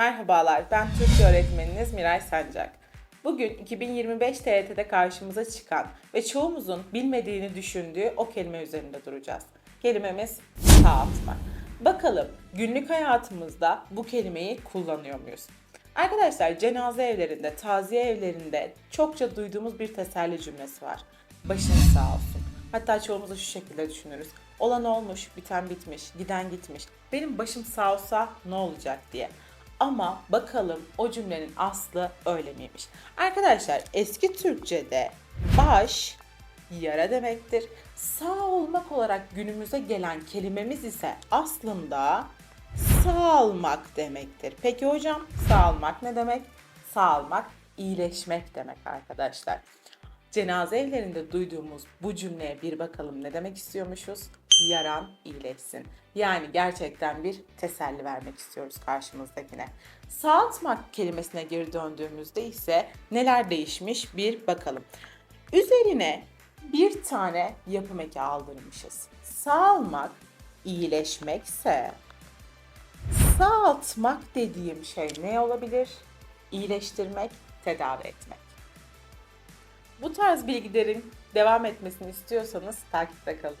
Merhabalar, ben Türkçe öğretmeniniz Miray Sancak. Bugün 2025 TYT'de karşımıza çıkan ve çoğumuzun bilmediğini düşündüğü o kelime üzerinde duracağız. Kelimemiz sağ atmak. Bakalım günlük hayatımızda bu kelimeyi kullanıyor muyuz? Arkadaşlar cenaze evlerinde, taziye evlerinde çokça duyduğumuz bir teselli cümlesi var. Başın sağ olsun. Hatta çoğumuz da şu şekilde düşünürüz. Olan olmuş, biten bitmiş, giden gitmiş. Benim başım sağ olsa ne olacak diye. Ama bakalım o cümlenin aslı öyle miymiş? Arkadaşlar eski Türkçe'de baş yara demektir. Sağ olmak olarak günümüze gelen kelimemiz ise aslında sağalmak demektir. Peki hocam sağalmak ne demek? Sağalmak iyileşmek demek arkadaşlar. Cenaze evlerinde duyduğumuz bu cümleye bir bakalım ne demek istiyormuşuz? Yaran iyileşsin. Yani gerçekten bir teselli vermek istiyoruz karşımızdakine. Sağaltmak kelimesine geri döndüğümüzde ise neler değişmiş bir bakalım. Üzerine bir tane yapım eki aldırmışız. Sağalmak iyileşmekse sağaltmak dediğim şey ne olabilir? İyileştirmek, tedavi etmek. Bu tarz bilgilerin devam etmesini istiyorsanız takipte kalın.